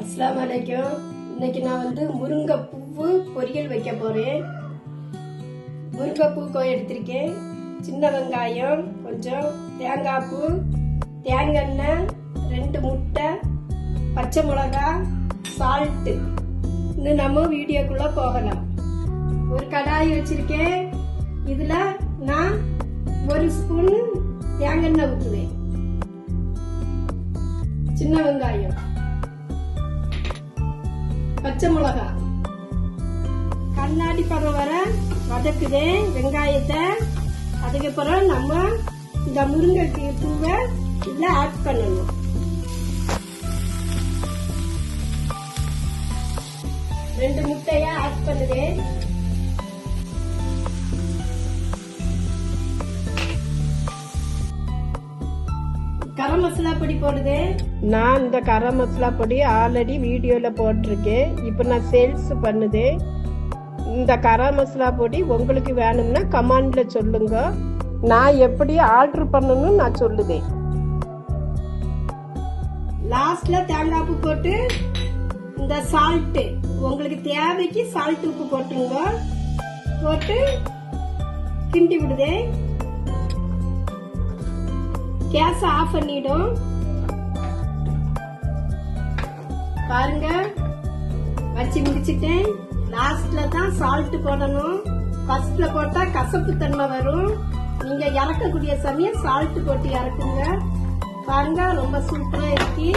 அஸ்லாம் வலைக்கும் இன்னைக்கு நான் வந்து முருங்கைப்பூவு பொரியல் வைக்க போறேன். முருங்கைப்பூ கொ- எடுத்திருக்கேன். சின்ன வெங்காயம் கொஞ்சம் தேங்காய் பூ தேங்காய் ரெண்டு முட்டை பச்சை மிளகா சால்ட்டு இன்னும் நம்ம வீடியோக்குள்ள போகலாம். ஒரு கடாய் வச்சிருக்கேன். இதுல நான் ஒரு ஸ்பூன் தேங்காய் எண்ணெய் ஊற்றுவேன் சின்ன வெங்காயம். பச்சை மிளகா. கண்ணாடி பதம் வர வதக்குது வெங்காயத்தை. அதுக்கப்புறம் நம்ம இந்த முருங்கை பூவை இதில் ஆட் பண்ணணும். ரெண்டு முட்டையா ஆட் பண்ணுவேன் கரம் மசாலா பொடி போடுது? நான் இந்த கரம் மசாலா பொடி ஆல்ரெடி வீடியோல போட்டிருக்கேன். இப்போ நான் சேல்ஸ் பண்ணுது. இந்த கரம் மசாலா பொடி உங்களுக்கு வேணும்னா கமாண்ட்ல சொல்லுங்க. நான் எப்படி ஆர்டர் பண்ணணும்னு நான் சொல்லுதேன். லாஸ்ட்ல தேங்காய் பூ போட்டு இந்த சால்ட் உங்களுக்கு தேவைக்கு சால்ட் உப்பு போட்டுருங்க. போட்டு கிண்டி விடுதேன் கேஸ் ஆஃப் பண்ணிடும். பாருங்க வச்சு முடிச்சிட்டேன். லாஸ்ட்ல தான் சால்ட் போடணும். ஃபர்ஸ்ட்ல போட்டா கசப்பு தன்மை வரும். நீங்க இறக்கக்கூடிய சமயம் சால்ட் போட்டு இறக்குங்க. பாருங்க ரொம்ப சூப்பரா இருக்கு.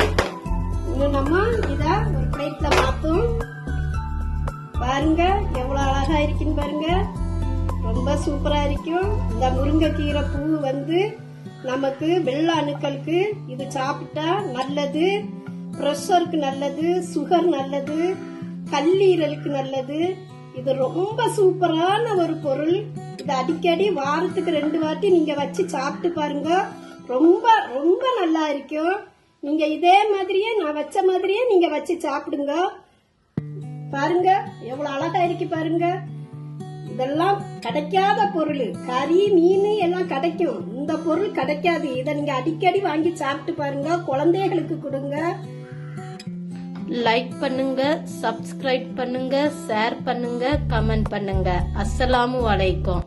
இன்னும் நம்ம இத ஒரு பிளேட்ல பார்த்தோம் பாருங்க எவ்வளவு அழகா இருக்குன்னு பாருங்க. ரொம்ப சூப்பரா இருக்கும். இந்த முருங்கைக்கீரை பூ வந்து நமக்கு வெள்ள அணுக்களுக்கு இது சாப்பிட்டா நல்லது ப்ரெஷருக்கு நல்லது சுகர் நல்லது கல்லீரலுக்கு நல்லது. இது ரொம்ப சூப்பரான ஒரு பொருள். இது அடிக்கடி வாரத்துக்கு ரெண்டு வாட்டி நீங்க வச்சு சாப்பிட்டு பாருங்க. ரொம்ப ரொம்ப நல்லா இருக்கும் நீங்க இதே மாதிரியே நான் வச்ச மாதிரியே நீங்க வச்சு சாப்பிடுங்க. பாருங்க எவ்வளவு அழகா இருக்கு பாருங்க. இதெல்லாம் கிடைக்காத பொருள். கறி மீன் எல்லாம் கிடைக்கும். இந்த பொருள் கிடைக்காது. இதை நீங்க அடிக்கடி வாங்கி சாப்பிட்டு பாருங்க. குழந்தைகளுக்கு கொடுங்க. லைக் பண்ணுங்க சப்ஸ்கிரைப் பண்ணுங்க ஷேர் பண்ணுங்க கமெண்ட் பண்ணுங்க. அஸ்ஸலாமு வலைக்கும்